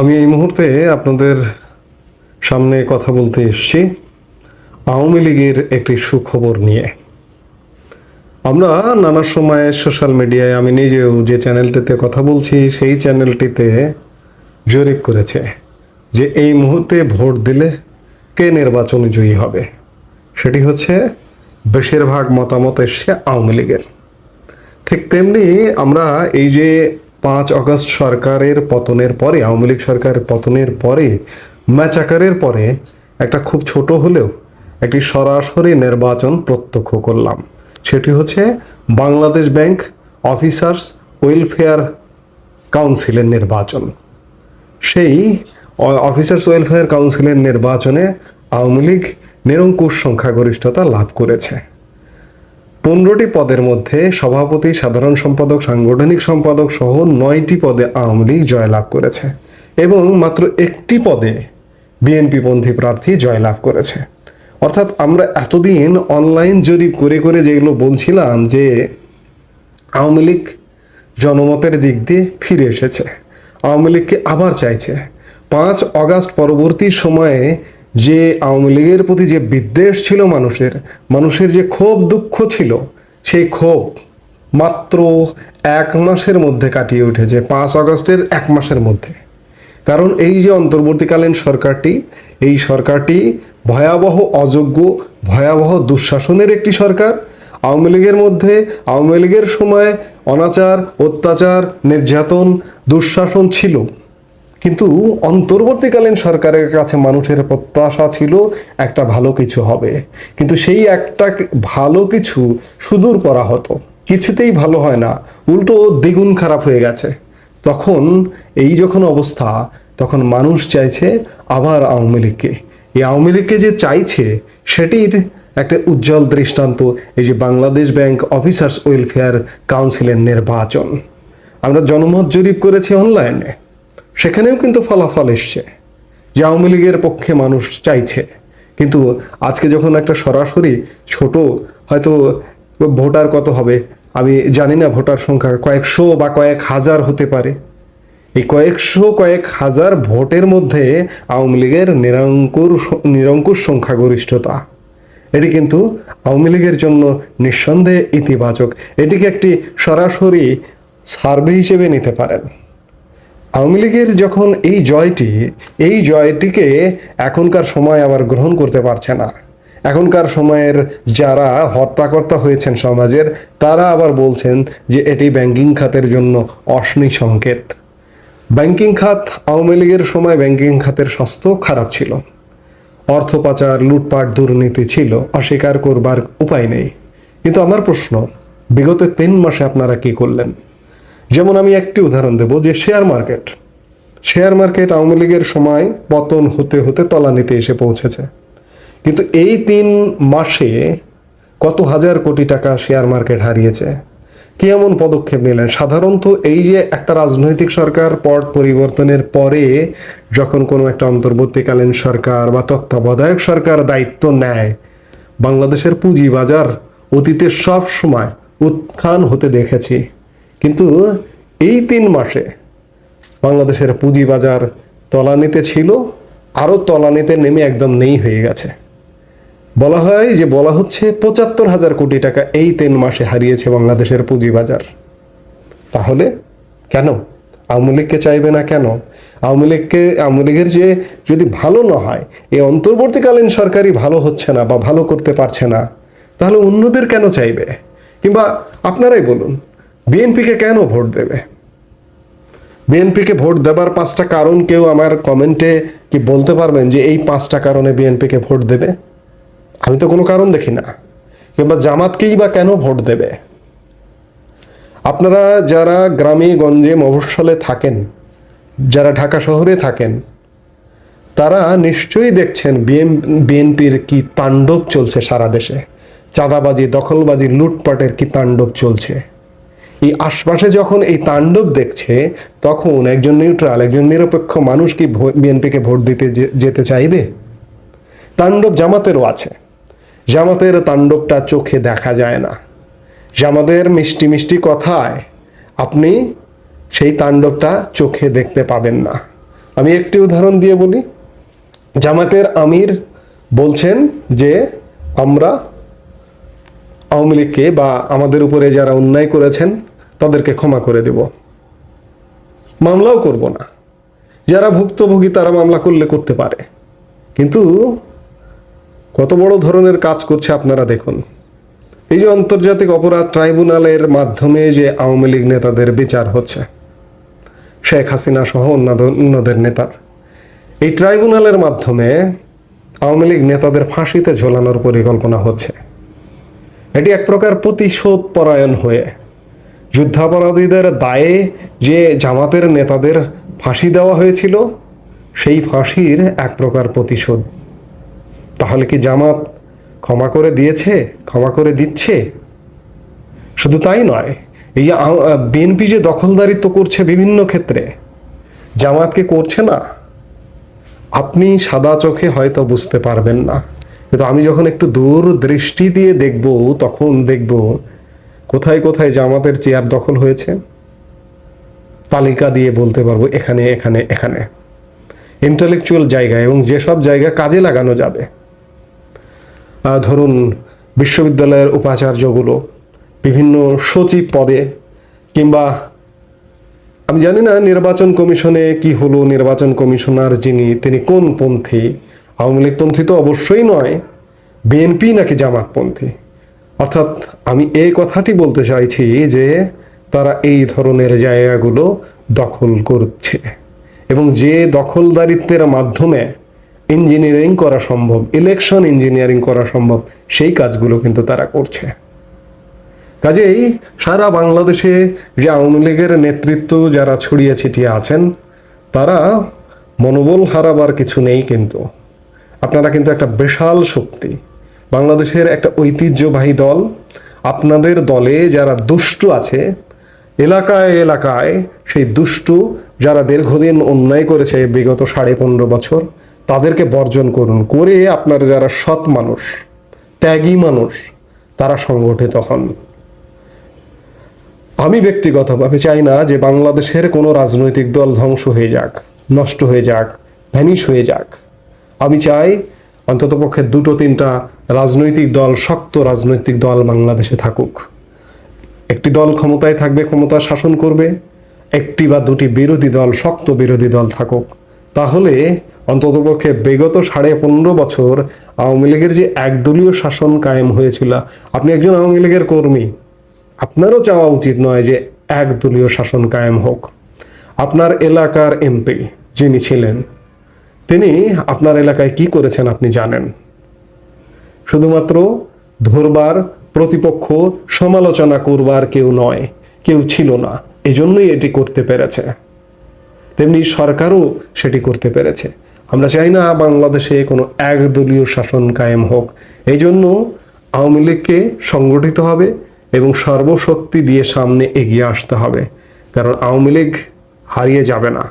আমি এই মুহূর্তে আপনাদের সামনে কথা বলতে এসেছি আওয়ামী লীগের একটি সুখবর নিয়ে। আমরা নানা সময় সোশ্যাল মিডিয়ায় আমি নিজেও যে চ্যানেলটিতে কথা বলছি, সেই চ্যানেলটিতে জরিপ করেছে যে এই মুহূর্তে ভোট দিলে কে নির্বাচনে জয়ী হবে? সেটি হচ্ছে বেশিরভাগ মতামত এসছে আওয়ামী লীগের। ঠিক তেমনি আমরা এই যে পাঁচ আগস্ট সরকারের পতনের পরে, আওয়ামী লীগ সরকারের পতনের পরে, ম্যাচ আকারের পরে একটা খুব ছোট হলেও একটি সরাসরি নির্বাচন প্রত্যক্ষ করলাম। সেটি হচ্ছে বাংলাদেশ ব্যাংক অফিসার্স ওয়েলফেয়ার কাউন্সিলের নির্বাচন। সেই অফিসার্স ওয়েলফেয়ার কাউন্সিলের নির্বাচনে আওয়ামী লীগ নিরঙ্কুশ সংখ্যাগরিষ্ঠতা লাভ করেছে। পনেরোটি পদের মধ্যে সভাপতি, সাধারণ সম্পাদক, সাংগঠনিক সম্পাদক সহ নয়টি পদে আওয়ামী লীগ জয়লাভ করেছে এবং মাত্র একটি পদে বিএনপি পন্থী প্রার্থী জয়লাভ করেছে। অর্থাৎ আমরা এতদিন অনলাইন জরিপ করে করে যেগুলো বলছিলাম যে আওয়ামী লীগ জনমতের দিক দিয়ে ফিরে এসেছে, আওয়ামী লীগকে আবার চাইছে। পাঁচ অগাস্ট পরবর্তী সময়ে যে আওয়ামী লীগের প্রতি যে বিদ্বেষ ছিল মানুষের মানুষের যে ক্ষোভ দুঃখ ছিল, সেই ক্ষোভ মাত্র এক মাসের মধ্যে কাটিয়ে উঠেছে, পাঁচ আগস্টের এক মাসের মধ্যে। কারণ এই যে অন্তর্বর্তীকালীন সরকারটি, এই সরকারটি ভয়াবহ অযোগ্য, ভয়াবহ দুঃশাসনের একটি সরকার। আওয়ামী লীগের মধ্যে, আওয়ামী লীগের সময় অনাচার, অত্যাচার, নির্যাতন, দুঃশাসন ছিল। কিন্তু অন্তর্বর্তীকালীন সরকারের কাছে মানুষের প্রত্যাশা ছিল একটা ভালো কিছু হবে। কিন্তু সেই একটা ভালো কিছু সুদূর করা হতো। কিছুতেই ভালো হয় না। উল্টো দ্বিগুণ খারাপ হয়ে গেছে। তখন এই যখন অবস্থা, তখন মানুষ চাইছে আবার আওয়ামী লীগকে। এই আওয়ামী লীগকে যে চাইছে, সেটির একটা উজ্জ্বল দৃষ্টান্ত এই যে বাংলাদেশ ব্যাংক অফিসার্স ওয়েলফেয়ার কাউন্সিলের নির্বাচন। আমরা জনমত জরিপ করেছি অনলাইনে। সেখানেও কিন্তু ফলাফল এসছে। যে আওয়ামী লীগের পক্ষে মানুষ চাইছে। কিন্তু আজকে যখন একটা সরাসরি ছোট, হয়তো ভোটার কত হবে? আমি জানি না ভোটার সংখ্যা, কয়েকশো বা কয়েক হাজার হতে পারে। এই কয়েকশো, কয়েক হাজার ভোটের মধ্যে আওয়ামী লীগের নিরঙ্কুর, নিরঙ্কুশ সংখ্যাগরিষ্ঠতা। এটি কিন্তু আওয়ামী লীগের জন্য নিঃসন্দেহে ইতিবাচক। এটিকে একটি সরাসরি সার্ভে হিসেবে নিতে পারেন। আওয়ামী লীগের যখন এই জয়টি, এই জয়টিকে এখনকার সময় আবার গ্রহণ করতে পারছে না। এখনকার সময়ের যারা হত্যাকর্তা হয়েছেন সমাজের, তারা আবার বলছেন যে এটি ব্যাংকিং খাতের জন্য অশ্নি সংকেত। ব্যাংকিং খাত আওয়ামী লীগের সময় ব্যাংকিং খাতের স্বাস্থ্য খারাপ ছিল। অর্থ পাচার, লুটপাট, দুর্নীতি ছিল, অস্বীকার করবার উপায় নেই। কিন্তু আমার প্রশ্ন, বিগত তিন মাসে আপনারা কি করলেন? যেমন আমি একটি উদাহরণ দেব যে share market. Share market Awami লীগের সময় পতন হতে হতে তলানিতে এসে পৌঁছেছে। কিন্তু এই তিন মাসে কত হাজার কোটি টাকা শেয়ার মার্কেট হারিয়েছে? কি এমন পদক্ষেপ নিলেন? সাধারণত এই যে একটা রাজনৈতিক সরকার পট পরিবর্তনের পরে যখন কোনো একটা অন্তর্বর্তীকালীন সরকার বা তত্ত্বাবধায়ক সরকার দায়িত্ব নেয়, বাংলাদেশের পুঁজিবাজার অতীতে সব সময় উত্থান হতে দেখেছি। কিন্তু এই তিন মাসে বাংলাদেশের পুঁজিবাজার তলানিতে ছিল, আরও তলানিতে নেমে একদম নেই হয়ে গেছে। বলা হয় যে বলা হচ্ছে পঁচাত্তর হাজার কোটি টাকা এই তিন মাসে হারিয়েছে বাংলাদেশের পুঁজিবাজার। তাহলে কেন? আওয়ামী লীগকে চাইবে না কেন? আওয়ামী লীগকে, আওয়ামী লীগের যে যদি ভালো না হয় এই অন্তর্বর্তীকালীন সরকারই ভালো হচ্ছে না বা ভালো করতে পারছে না, তাহলে অন্যদের কেন চাইবে? কিংবা আপনারাই বলুন বিএনপিকে কেন ভোট দেবে? বিএনপিকে ভোট দেবার পাঁচটা কারণ কেউ আমার কমেন্টে কি বলতে পারবেন যে এই পাঁচটা কারণে বিএনপিকে ভোট দেবে? আমি তো কোনো কারণ দেখি না। কিংবা জামাতকেই বা কেন ভোট দেবে? আপনারা যারা গ্রামে, গঞ্জে, মফস্বলে থাকেন, যারা ঢাকা শহরে থাকেন, তারা নিশ্চয়ই দেখছেন বিএনপির কি তাণ্ডব চলছে সারা দেশে। চাঁদাবাজি, দখলবাজি, লুটপাটের কি তাণ্ডব চলছে। এই আশপাশে যখন এই তাণ্ডব দেখছে, তখন একজন নিউট্রাল একজন নিরপেক্ষ মানুষ কি বিএনপিকে ভোট দিতে যেতে চাইবে? তাণ্ডব জামাতেরও আছে। জামাতের তাণ্ডবটা চোখে দেখা যায় না। জামাতের মিষ্টি মিষ্টি কথায় আপনি সেই তাণ্ডবটা চোখে দেখতে পাবেন না। আমি একটি উদাহরণ দিয়ে বলি। জামাতের আমির বলছেন যে, আমরা আওয়ামী লীগকে বা আমাদের উপরে যারা অন্যায় করেছেন তাদেরকে ক্ষমা করে দেব। মামলাও করব না। যারা ভুক্তভোগী তারা মামলা করলে করতে পারে। কিন্তু কত বড় ধরনের কাজ করছে আপনারা দেখুন। এই যে আন্তর্জাতিক অপরাধ ট্রাইব্যুনালের মাধ্যমে যে আওয়ামী লীগ নেতাদের বিচার হচ্ছে, শেখ হাসিনা সহ অন্যদের নেতার, এই ট্রাইব্যুনালের মাধ্যমে আওয়ামী লীগ নেতাদের ফাঁসিতে ঝোলানোর পরিকল্পনা হচ্ছে। এটি এক প্রকার প্রতিশোধ পরায়ণ হয়ে যুদ্ধাপরাধীদের দায়ে যে জামাতের নেতাদের ফাঁসি দেওয়া হয়েছিল, সেই ফাঁসির এক প্রকার প্রতিশোধ। তাহলে কি জামাত ক্ষমা করে দিয়েছে, ক্ষমা করে দিচ্ছে? শুধু তাই নয়, এই বিএনপি যে দখলদারিত্ব করছে বিভিন্ন ক্ষেত্রে জামাতকে করছে না? আপনি সাদা চোখে হয়তো বুঝতে পারবেন না। কিন্তু আমি যখন একটু দূর দৃষ্টি দিয়ে দেখব, তখন দেখব কোথায় কোথায় জামাতের চেয়ার দখল হয়েছে? তালিকা দিয়ে বলতে পারব এখানে এখানে এখানে। ইন্টালেকচুয়াল জায়গা এবং যেসব জায়গা কাজে লাগানো যাবে। ধরুন বিশ্ববিদ্যালয়ের উপাচার্যগুলো বিভিন্ন সচিব পদে কিংবা আমি জানি না নির্বাচন কমিশনে কি হলো, নির্বাচন কমিশনার যিনি, তিনি কোন পন্থী? আওয়ামী লীগপন্থী তো অবশ্যই নয়। বিএনপি নাকি জামাতপন্থী? অর্থাৎ আমি এই কথাটি বলতে চাইছি যে তারা এই ধরনের জায়গাগুলো দখল করছে এবং যে দখলদারিত্বের মাধ্যমে ইঞ্জিনিয়ারিং করা সম্ভব ইলেকশন ইঞ্জিনিয়ারিং করা সম্ভব, সেই কাজগুলো কিন্তু তারা করছে। কাজেই সারা বাংলাদেশে যে আওয়ামী লীগের নেতৃত্ব যারা ছড়িয়ে ছিটিয়ে আছেন, তারা মনোবল হারাবার কিছু নেই কিন্তু। আপনারা কিন্তু একটা বিশাল শক্তি। বাংলাদেশের একটা ঐতিহ্যবাহী দল। আপনাদের দলে যারা দুষ্টু আছে, এলাকায় এলাকায় সেই দুষ্টু যারা দীর্ঘদিন অন্যায় করেছে বিগত সাড়ে পনেরো বছর, তাদেরকে বর্জন করুন। করে আপনার যারা সৎ মানুষ, ত্যাগী মানুষ, তারা সংগঠিত হন। আমি ব্যক্তিগতভাবে চাই না যে বাংলাদেশের কোনো রাজনৈতিক দল ধ্বংস হয়ে যাক, নষ্ট হয়ে যাক, ভ্যানিশ হয়ে যাক। আমি চাই অন্ততপক্ষে দুটো তিনটা রাজনৈতিক দল, শক্ত রাজনৈতিক দল বাংলাদেশে থাকুক। একটি দল ক্ষমতায় থাকবে, ক্ষমতা শাসন করবে। একটি বা দুটি বিরোধী দল, শক্ত বিরোধী দল থাকুক। তাহলে অন্ততপক্ষে বিগত সাড়ে পনেরো বছর আওয়ামী লীগের যে একদলীয় শাসন কায়েম হয়েছিল, আপনি একজন আওয়ামী লীগের কর্মী, আপনারও চাওয়া উচিত নয় যে একদলীয় শাসন কায়েম হোক। আপনার এলাকার এমপি যিনি ছিলেন, তিনি আপনার এলাকায় কি করেছেন আপনি জানেন? শুধুমাত্র ধরবার প্রতিপক্ষ সমালোচনা করবার কেউ নয়, কেউ ছিল না। এজন্যই এটি করতে পেরেছে। তেমনি সরকারও সেটি করতে পেরেছে। আমরা চাই না বাংলাদেশে কোনো একদলীয় শাসন কায়েম হোক। এই জন্য আওয়ামী লীগকে সংগঠিত হবে এবং সর্বশক্তি দিয়ে সামনে এগিয়ে আসতে হবে। কারণ আওয়ামী লীগ হারিয়ে যাবে না।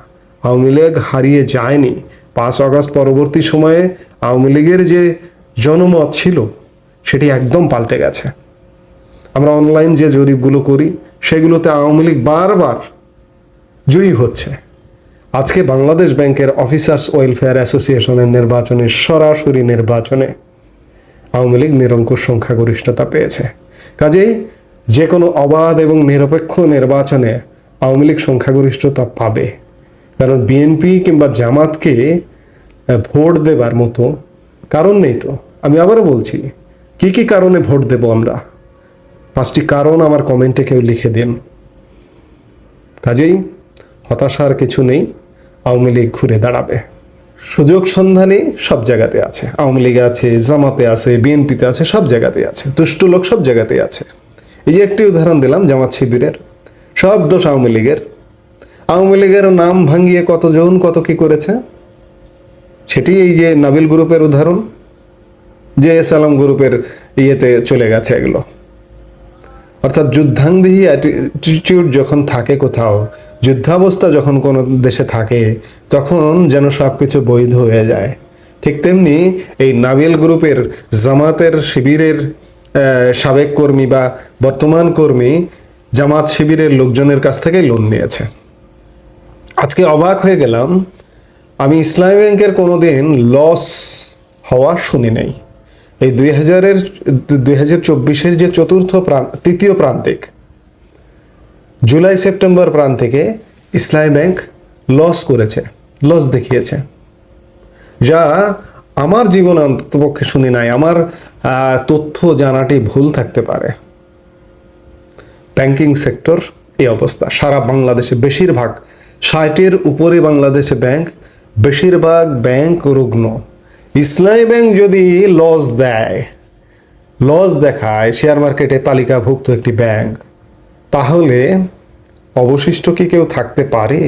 আওয়ামী লীগ হারিয়ে যায়নি। পাঁচ আগস্ট পরবর্তী সময়ে আওয়ামী লীগের যে জনমত ছিল, সেটি একদম পাল্টে গেছে। আমরা অনলাইন যে জরিপগুলো করি, সেগুলোতে আওয়ামী লীগ বারবার জয়ী হচ্ছে। আজকে বাংলাদেশ ব্যাংকের অফিসার্স ওয়েলফেয়ার অ্যাসোসিয়েশনের নির্বাচনে সরাসরি নির্বাচনে আওয়ামী লীগ নিরঙ্কুশ সংখ্যাগরিষ্ঠতা পেয়েছে। কাজেই যে কোনো অবাধ এবং নিরপেক্ষ নির্বাচনে আওয়ামী লীগ সংখ্যাগরিষ্ঠতা পাবে। কারণ বিএনপি কিংবা জামাতকে ভোট দেবার মতো কারণ নেই তো। আমি আবারও বলছি, কি কি কারণে ভোট দেব আমরা? পাঁচটি কারণ আমার কমেন্টে কেউ লিখে দিন। কাজেই হতাশার কিছু নেই, আওয়ামী লীগ ঘুরে দাঁড়াবে। সুযোগ সন্ধানী সব জায়গাতে আছে। আওয়ামী লীগে আছে, জামাতে আছে, বিএনপিতে আছে, সব জায়গাতে আছে। দুষ্ট লোক সব জায়গাতেই আছে। এই যে একটি উদাহরণ দিলাম, জামাত শিবিরের। সব দোষ আওয়ামী লীগের। আওয়ামী লীগের নাম ভাঙিয়ে কতজন কত কি করেছে? সেটি এই যে নাবিল গ্রুপের উদাহরণ। যে এস আলম গ্রুপের ইয়েতে চলে গেছে এগুলো। অর্থাৎ যুদ্ধাঙ্গী অ্যাটিটিউড যখন থাকে কোথাও, যুদ্ধাবস্থা যখন কোনো দেশে থাকে, তখন যেন সব কিছু বৈধ হয়ে যায়। ঠিক তেমনি এই নাবিল গ্রুপের জামাতের শিবিরের সাবেক কর্মী বা বর্তমান কর্মী জামাত শিবিরের লোকজনের কাছ থেকেই লোন নিয়েছে। আজকে অবাক হয়ে গেলাম, আমি ইসলামী ব্যাংকের কোনোদিন লস হওয়া শুনি নাই। এই দুই হাজারের, দুই হাজার চব্বিশের যে চতুর্থ প্রান্ত তৃতীয় প্রান্তিক, জুলাই সেপ্টেম্বর প্রান্তিকে ইসলামী ব্যাংক লস করেছে, লস দেখিয়েছে। যা আমার জীবনে অন্ততপক্ষে শুনি নাই, আমার তথ্য জানাটি ভুল থাকতে পারে। ব্যাংকিং সেক্টর এই অবস্থা। সারা বাংলাদেশে বেশিরভাগ ষাটের উপরে বাংলাদেশে ব্যাংক, বেশিরভাগ ব্যাংক রুগ্ন। ইসলামী ব্যাংক যদি লস দেয় লস দেখায় শেয়ার মার্কেটে তালিকাভুক্ত একটি ব্যাংক, তাহলে অবশিষ্ট কি কেউ থাকতে পারে?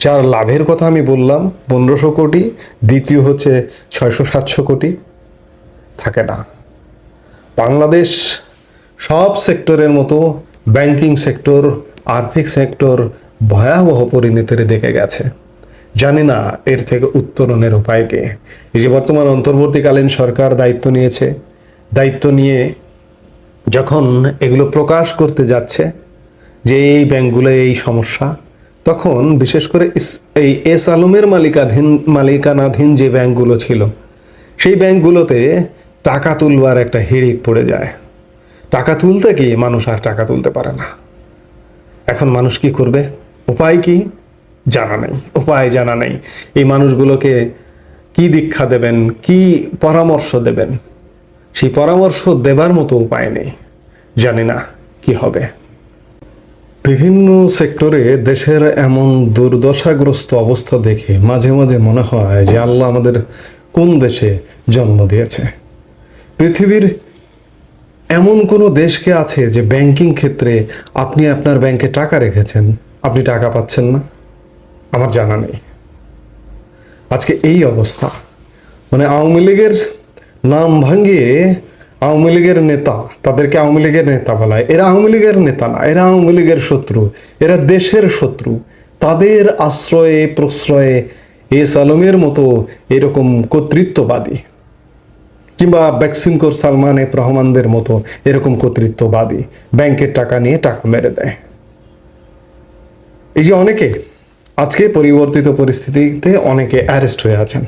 যার লাভের কথা আমি বললাম, পনেরোশো কোটি, দ্বিতীয় হচ্ছে ছয়শো সাতশো কোটি, থাকে না। বাংলাদেশ সব সেক্টরের মতো ব্যাংকিং সেক্টর, আর্থিক সেক্টর ভয়াবহ পরিণতির দেখে গেছে। জানি না এর থেকে উত্তরণের উপায়কে এই যে বর্তমান অন্তর্বর্তীকালীন সরকার দায়িত্ব নিয়েছে, দায়িত্ব নিয়ে যখন এগুলো প্রকাশ করতে যাচ্ছে, যে এই ব্যাংকগুলো এই সমস্যা, তখন বিশেষ করে এই এস আলমের মালিকাধীন, মালিকানাধীন যে ব্যাংকগুলো ছিল, সেই ব্যাংকগুলোতে টাকা তুলবার একটা হিড়িক পড়ে যায়। টাকা তুলতে কি মানুষ আর টাকা তুলতে পারে না। এখন মানুষ কি করবে? উপায় কি? জানা নেই, উপায় জানা নেই। এই মানুষগুলোকে কি দীক্ষা দেবেন, কি পরামর্শ দেবেন? সেই পরামর্শ দেবার মতো উপায় নেই, জানি না কি হবে। বিভিন্ন সেক্টরে দেশের এমন দুর্দশাগ্রস্ত অবস্থা দেখে মাঝে মাঝে মনে হয় যে আল্লাহ আমাদের কোন দেশে জন্ম দিয়েছে। পৃথিবীর এমন কোনো দেশকে আছে যে ব্যাংকিং ক্ষেত্রে আপনি আপনার ব্যাংকে টাকা রেখেছেন, আপনি টাকা পাচ্ছেন না। আমার জানা নেই। আজকে এই অবস্থা। মানে আওয়ামী লীগের নাম ভাঙিয়ে আওয়ামী লীগের নেতা, তাদেরকে আওয়ামী লীগের নেতা বলা এরা আওয়ামী লীগের নেতা না, এরা আওয়ামী লীগের শত্রু, এরা দেশের শত্রু। তাদের আশ্রয়ে, প্রশ্রয়ে এস আলমের মতো এরকম কর্তৃত্ববাদী কিংবা ব্যাক্সিমকোর সালমান এফ রহমানদের মতো এরকম কর্তৃত্ববাদী ব্যাংকের টাকা নিয়ে টাকা মেরে দেয়। এই যে অনেকে আজকে পরিবর্তিত পরিস্থিতিতে অনেকে অ্যারেস্ট হয়ে আছেন।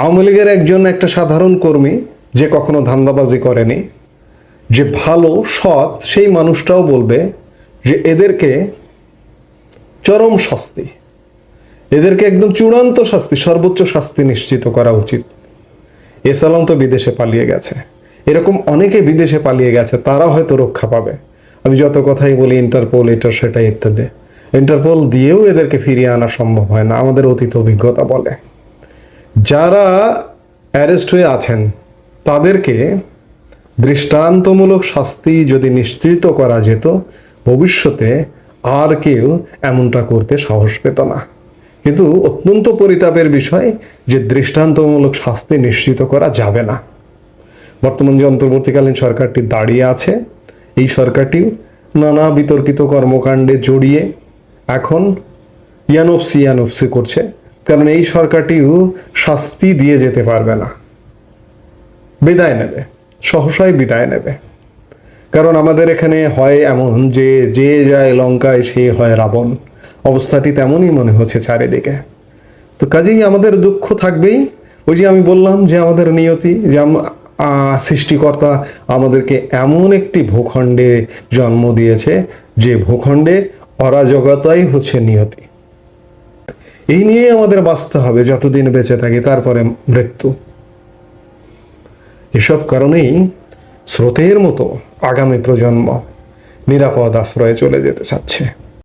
আওয়ামী লীগের একজন একটা সাধারণ কর্মী যে কখনো ধান্দাবাজি করেনি, যে ভালো, সৎ, সেই মানুষটাও বলবে যে এদেরকে চরম শাস্তি, এদেরকে একদম চূড়ান্ত শাস্তি, সর্বোচ্চ শাস্তি নিশ্চিত করা উচিত। এসালাম তো বিদেশে পালিয়ে গেছে। এরকম অনেকে বিদেশে পালিয়ে গেছে, তারা হয়তো রক্ষা পাবে। আমি যত কথাই বলি ইন্টারপোল এটা সেটা ইত্যাদি। ইন্টারপোল দিয়েও এদেরকে ফিরিয়ে আনা সম্ভব হয় না, আমাদের অতীত অভিজ্ঞতা বলে। যারা অ্যারেস্ট হয়ে আছেন, তাদেরকে দৃষ্টান্তমূলক শাস্তি যদি নিশ্চিত করা যেত, ভবিষ্যতে আর কেউ এমনটা করতে সাহস পেত না। কিন্তু অত্যন্ত পরিতাপের বিষয় যে দৃষ্টান্তমূলক শাস্তি নিশ্চিত করা যাবে না। বর্তমান যে অন্তর্বর্তীকালীন সরকারটি দাঁড়িয়ে আছে, এই সরকারটি নানা বিতর্কিত কর্মকাণ্ডে জড়িয়ে এখন ইয়ানফসি ইয়ানফসি করছে, কারণ এই সরকারটিও শাস্তি দিয়ে যেতে পারবে না। বিদায় নেবে, সহসায় বিদায় নেবে। কারণ আমাদের এখানে হয় এমন যে যে যায় লঙ্কায় সে হয় রাবণ। অবস্থাটি তেমনই মনে হচ্ছে চারিদিকে। তো কাজেই আমাদের দুঃখ থাকবেই। ওই যে আমি বললাম যে আমাদের নিয়তি, যে সৃষ্টিকর্তা আমাদেরকে এমন একটি ভূখণ্ডে জন্ম দিয়েছে, যে ভূখণ্ডে অরাজকতাই হচ্ছে নিয়তি। এই নিয়ে আমাদের বাঁচতে হবে, যতদিন বেঁচে থাকি তারপরে মৃত্যু। এসব কারণেই স্রোতের মতো আগামী প্রজন্ম নিরাপদ আশ্রয়ে চলে যেতে চাচ্ছে।